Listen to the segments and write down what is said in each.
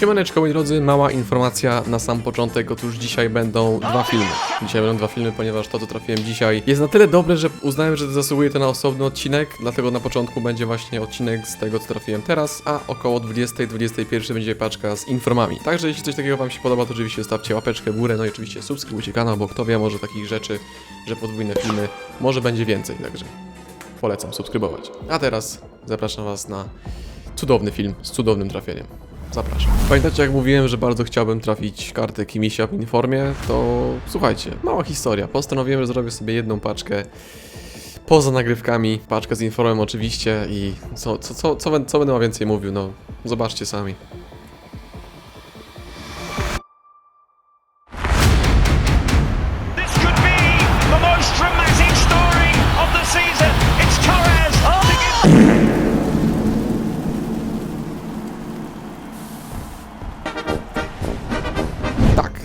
Siemaneczko moi drodzy, mała informacja na sam początek, otóż dzisiaj będą dwa filmy. Dzisiaj będą dwa filmy, ponieważ to co trafiłem dzisiaj jest na tyle dobre, że uznałem, że zasługuje to na osobny odcinek, dlatego na początku będzie właśnie odcinek z tego co trafiłem teraz, a około 20-21 będzie paczka z informami. Także jeśli coś takiego wam się podoba, to oczywiście stawcie łapeczkę w górę, no i oczywiście subskrybujcie kanał, bo kto wie, może takich rzeczy, że podwójne filmy, może będzie więcej, także polecam subskrybować. A teraz zapraszam was na cudowny film z cudownym trafieniem. Zapraszam. Pamiętacie, jak mówiłem, że bardzo chciałbym trafić kartę Kimisia w Informie? To słuchajcie, mała historia. Postanowiłem, że zrobię sobie jedną paczkę poza nagrywkami. Paczkę z Informem oczywiście i co, co, co, co, co będę więcej mówił? No, zobaczcie sami.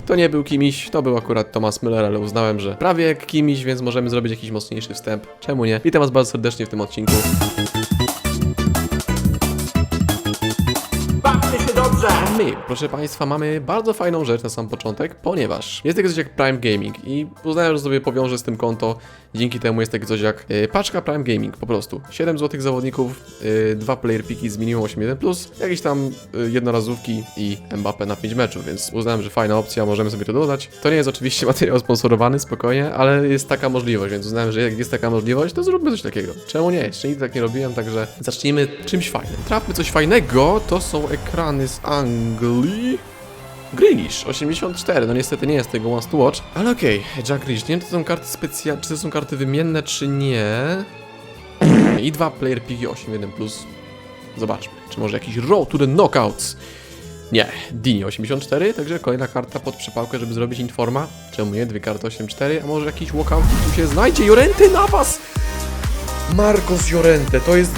To nie był Kimiś, to był akurat Thomas Müller, ale uznałem, że prawie jak Kimiś, więc możemy zrobić jakiś mocniejszy wstęp. Czemu nie? Witam was bardzo serdecznie w tym odcinku. My, proszę Państwa, mamy bardzo fajną rzecz na sam początek, ponieważ jest takie coś jak Prime Gaming i uznałem, że sobie powiążę z tym konto. Dzięki temu jest takie coś jak e, paczka Prime Gaming, po prostu. 7 złotych zawodników, e, dwa player piki z minimum 8.1+, jakieś tam e, jednorazówki i Mbappe na 5 meczów, więc uznałem, że fajna opcja, możemy sobie to dodać. To nie jest oczywiście materiał sponsorowany, spokojnie, ale jest taka możliwość, więc uznałem, że jak jest taka możliwość, to zróbmy coś takiego. Czemu nie? Jeszcze nigdy tak nie robiłem, także zacznijmy czymś fajnym. Trafmy coś fajnego, to są ekrany z Anglii. Grealish 84, no niestety nie jest tego Once to Watch, ale okej, Jack Grealish, nie wiem, to są karty specjalne, czy to są karty wymienne, czy nie. I dwa player piki 8.1+. Zobaczmy, czy może jakiś Road to the Knockouts. Nie, Dini 84, także kolejna karta pod przepałkę, żeby zrobić informa. Czemu nie? Dwie karty 8.4, a może jakiś walkout tu się znajdzie? Jorente na was! Marcos Jorente, to jest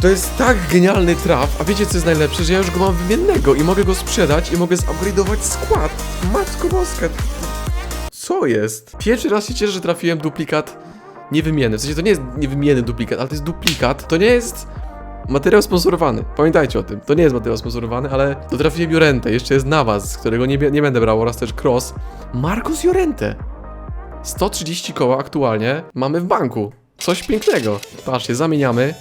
to jest tak genialny traf, a wiecie co jest najlepsze, że ja już go mam wymiennego i mogę go sprzedać i mogę zupgrade'ować skład. Matko boska. Co jest? Pierwszy raz się cieszę, że trafiłem duplikat niewymienny. W sensie to nie jest niewymienny duplikat, ale to jest duplikat. To nie jest materiał sponsorowany. Pamiętajcie o tym. To nie jest materiał sponsorowany, ale to trafiłem Jorente. Jeszcze jest Navas, z którego nie, nie będę brał oraz też Cross. Marcos Jorente. 130 koła aktualnie mamy w banku. Coś pięknego. Patrzcie, zamieniamy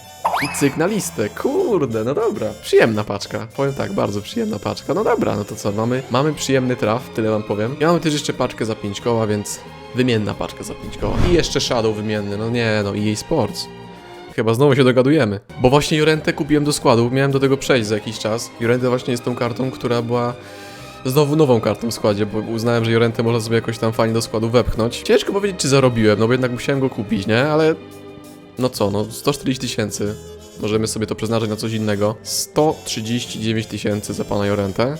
i cyk na listę. Kurde, no dobra. Przyjemna paczka. Powiem tak, bardzo przyjemna paczka. No dobra, no to co, mamy, mamy przyjemny traf, tyle wam powiem. I mamy też jeszcze paczkę za 5 koła, więc wymienna paczka za 5 koła. I jeszcze Shadow wymienny, no nie, no EA Sports. Chyba znowu się dogadujemy. Bo właśnie Jorentę kupiłem do składu, miałem do tego przejść za jakiś czas. Jorente właśnie jest tą kartą, która była znowu nową kartą w składzie, bo uznałem, że Jorentę można sobie jakoś tam fajnie do składu wepchnąć. Ciężko powiedzieć, czy zarobiłem, no bo jednak musiałem go kupić, nie? Ale no co, no 140 tysięcy. Możemy sobie to przeznaczyć na coś innego. 139 tysięcy za pana Jorentę.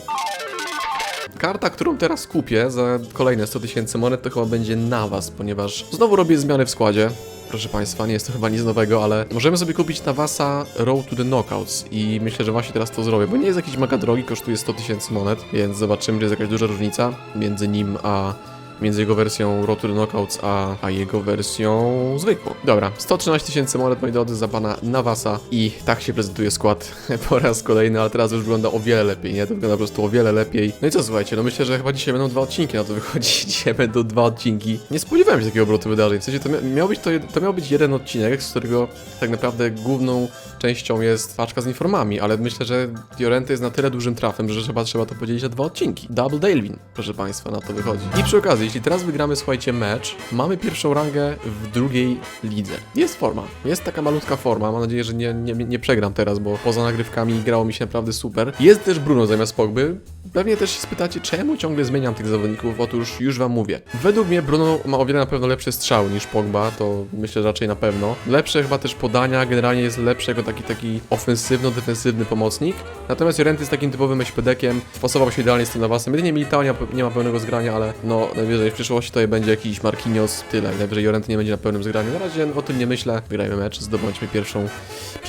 Karta, którą teraz kupię za kolejne 100 tysięcy monet, to chyba będzie na was, ponieważ znowu robię zmiany w składzie. Proszę Państwa, nie jest to chyba nic nowego, ale możemy sobie kupić Navasa Road to the Knockouts i myślę, że właśnie teraz to zrobię, bo nie jest jakiś mega drogi, kosztuje 100 tysięcy monet, więc zobaczymy, czy jest jakaś duża różnica między nim a między jego wersją the Knockouts a, a jego wersją zwykłą. Dobra, 113 tysięcy monet, moi drodzy, za pana Navasa i tak się prezentuje skład po raz kolejny, ale teraz już wygląda o wiele lepiej, nie? To wygląda po prostu o wiele lepiej. No i co, słuchajcie, no myślę, że chyba dzisiaj będą dwa odcinki na to wychodzi. Dzisiaj będą dwa odcinki. Nie spodziewałem się takiego obrotu wydarzeń, w sensie to, mia- miał być to, to miał być jeden odcinek, z którego tak naprawdę główną częścią jest paczka z informami, ale myślę, że Fiorente jest na tyle dużym trafem, że trzeba, trzeba to podzielić na dwa odcinki. Double Dalewin, proszę Państwa, na to wychodzi. I przy okazji, jeśli teraz wygramy, słuchajcie, mecz, mamy pierwszą rangę w drugiej lidze. Jest forma, jest taka malutka forma, mam nadzieję, że nie, nie, nie przegram teraz, bo poza nagrywkami grało mi się naprawdę super. Jest też Bruno zamiast Pogby. Pewnie też się spytacie, czemu ciągle zmieniam tych zawodników? Otóż już wam mówię. Według mnie Bruno ma o wiele na pewno lepsze strzały niż Pogba, to myślę raczej na pewno. Lepsze chyba też podania, generalnie jest lepszy jako taki taki ofensywno-defensywny pomocnik. Natomiast Jorente jest takim typowym eśpedekiem, wpasował się idealnie z tym nawasem. Jedynie Militao nie, ma- nie ma pełnego zgrania, ale no najwyżej w przyszłości to będzie jakiś Marquinhos, tyle. Najwyżej Jorente nie będzie na pełnym zgraniu. Na razie o tym nie myślę. Wygrajmy mecz, zdobądźmy pierwszą,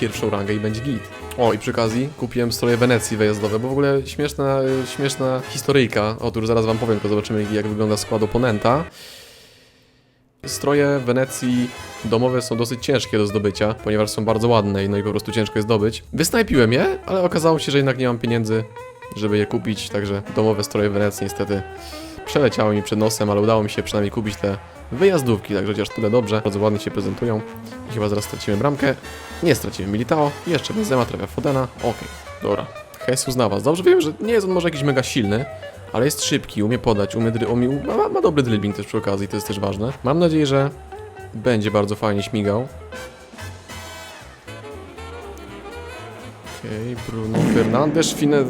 pierwszą rangę i będzie git. O, i przy okazji kupiłem stroje Wenecji wyjazdowe, bo w ogóle śmieszna, śmieszna historyjka. Otóż zaraz wam powiem, to zobaczymy jak wygląda skład oponenta. Stroje Wenecji domowe są dosyć ciężkie do zdobycia, ponieważ są bardzo ładne i no i po prostu ciężko je zdobyć. Wysnajpiłem je, ale okazało się, że jednak nie mam pieniędzy żeby je kupić, także domowe stroje Wenecji niestety przeleciały mi przed nosem, ale udało mi się przynajmniej kupić te wyjazdówki, także chociaż tyle dobrze, bardzo ładnie się prezentują. I chyba zaraz stracimy bramkę. Nie stracimy Militao, jeszcze Benzema trafia Fodena. Okej, dobra. Jesus na was. Dobrze wiem, że nie jest on może jakiś mega silny, ale jest szybki, umie podać, umie, dry, umie ma, ma dobry dribbling też przy okazji, to jest też ważne. Mam nadzieję, że będzie bardzo fajnie śmigał. Okej, Bruno Fernandes, Fine...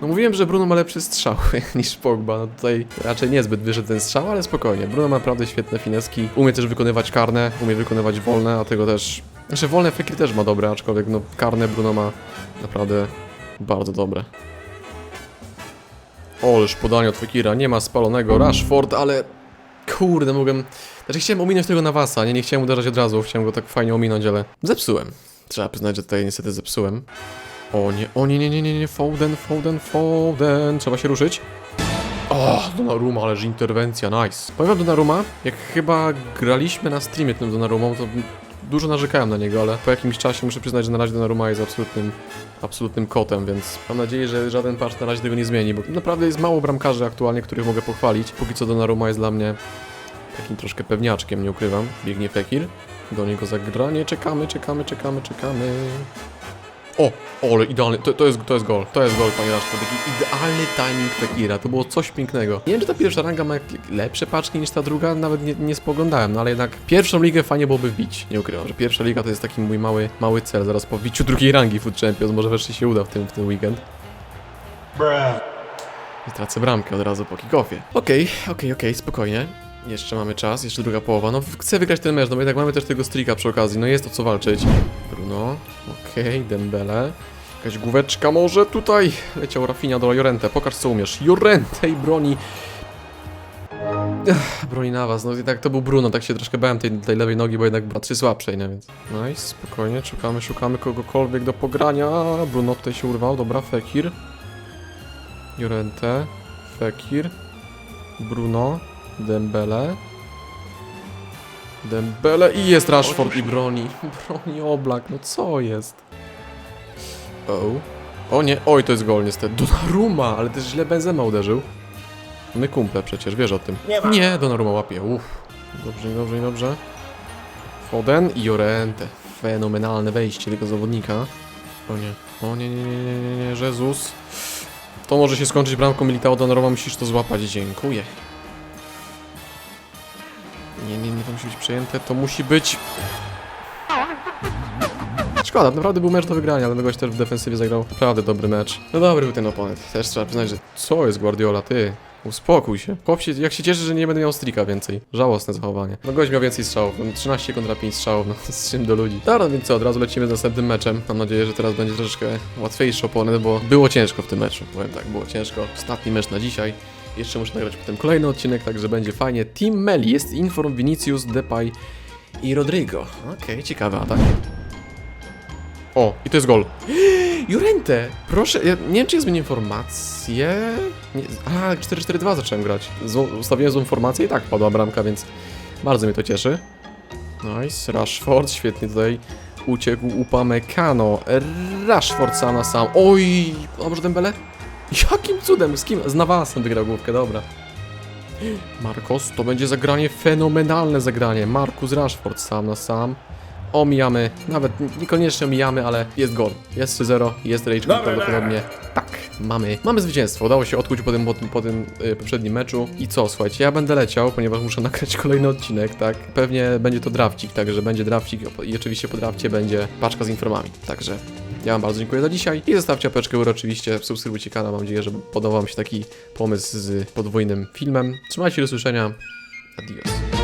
No mówiłem, że Bruno ma lepszy strzał niż Pogba, no tutaj raczej niezbyt wyszedł ten strzał, ale spokojnie. Bruno ma naprawdę świetne fineski, umie też wykonywać karne, umie wykonywać wolne, a tego też... Znaczy wolne Fekir też ma dobre, aczkolwiek no karne Bruno ma naprawdę bardzo dobre. Oleż podanie od Fekira, nie ma spalonego Rashford, ale kurde, mogłem... Znaczy chciałem ominąć tego Nawasa, nie, nie chciałem uderzać od razu, chciałem go tak fajnie ominąć, ale zepsułem. Trzeba przyznać, że tutaj niestety zepsułem. O nie, o nie, nie, nie, nie, nie, Foden, Foden, Foden, trzeba się ruszyć. O, Donnarumma, ależ interwencja, nice. Powiem Donnarumma, jak chyba graliśmy na streamie tym Donnarumą, to dużo narzekałem na niego, ale po jakimś czasie muszę przyznać, że na razie Donnarumma jest absolutnym, absolutnym kotem, więc mam nadzieję, że żaden patch na razie tego nie zmieni, bo naprawdę jest mało bramkarzy aktualnie, których mogę pochwalić. Póki co Donnarumma jest dla mnie takim troszkę pewniaczkiem, nie ukrywam. Biegnie Fekir, do niego zagranie, czekamy, czekamy, czekamy, czekamy. O, o, ale idealny, to, to, jest, to jest gol, to jest gol, panie Raszford, taki idealny timing Fekira, to było coś pięknego. Nie wiem, czy ta pierwsza ranga ma lepsze paczki niż ta druga, nawet nie, nie spoglądałem, no ale jednak pierwszą ligę fajnie byłoby wbić, nie ukrywam, że pierwsza liga to jest taki mój mały, mały cel, zaraz po wbiciu drugiej rangi Food Champions, może wreszcie się uda w tym, w ten weekend. I tracę bramkę od razu po kickoffie. Okej, okej, okej, spokojnie. Jeszcze mamy czas, jeszcze druga połowa. No chcę wygrać ten mecz, no bo jednak mamy też tego streaka przy okazji, no jest o co walczyć. Bruno, okej, Dembele. Jakaś główeczka może tutaj. Leciał Rafinha do Jorente, pokaż co umiesz. Jorente i broni. Ech, broni na was, no i tak to był Bruno, tak się troszkę bałem tej, tej lewej nogi, bo jednak była trzy słabszej, no więc. Nice, spokojnie, szukamy, szukamy kogokolwiek do pogrania. Bruno tutaj się urwał, dobra, Fekir. Jorente, Fekir, Bruno, Dembele, Dembele i jest Rashford i broni. Broni Oblak, no co jest? O. O nie, oj to jest gol niestety. Donnarumma, ale też źle Benzema uderzył. My kumple przecież, wiesz o tym. Nie ma. Nie, Donnarumma łapie, uff. Dobrze, dobrze, dobrze. Foden i Jorente. Fenomenalne wejście tego zawodnika. O nie, o nie, nie, nie, nie, nie, nie, Jezus. To może się skończyć bramką Militao Donnarumma, musisz to złapać, dziękuję. Nie, to musi być przejęte, to musi być... Szkoda, naprawdę był mecz do wygrania, ale gość też w defensywie zagrał naprawdę dobry mecz. No dobry był ten oponent, też trzeba przyznać, że co jest Guardiola, ty? Uspokój się. Chłop się, jak się cieszy, że nie będę miał strika więcej. Żałosne zachowanie. No gość miał więcej strzałów, no 13 kontra 5 strzałów, no z czym do ludzi. Dobra, więc co, od razu lecimy z następnym meczem. Mam nadzieję, że teraz będzie troszeczkę łatwiejszy oponent, bo było ciężko w tym meczu. Powiem tak, było ciężko. Ostatni mecz na dzisiaj. Jeszcze muszę nagrać potem kolejny odcinek, także będzie fajnie. Team Meli jest Inform, Vinicius, Depay i Rodrigo. Okej, ciekawy atak. O, i to jest gol. Jurente! Proszę, ja nie wiem czy ja zmienię. Nie, a, 4-4-2 zacząłem grać. Z, ustawiłem złą formację i tak padła bramka, więc bardzo mnie to cieszy. Nice, Rashford, świetnie tutaj uciekł Upamecano. Rashford sam na sam. Oj, dobrze Dembele? Jakim cudem? Z kim? Z Nawasem wygrał główkę, dobra. Marcos, to będzie zagranie, fenomenalne zagranie. Marcus Rashford sam na sam. Omijamy, nawet niekoniecznie omijamy, ale jest gol. Jest 3-0, jest rage quit prawdopodobnie. Tak, mamy, mamy zwycięstwo. Udało się odkuć po tym, po tym, po tym y, poprzednim meczu. I co, słuchajcie, ja będę leciał, ponieważ muszę nagrać kolejny odcinek, tak? Pewnie będzie to drafcik, także będzie drafcik i oczywiście po drafcie będzie paczka z informami. Także ja wam bardzo dziękuję za dzisiaj i zostawcie apeczkę górę oczywiście, subskrybujcie kanał, mam nadzieję, że podobał wam się taki pomysł z podwójnym filmem. Trzymajcie do usłyszenia. Adios.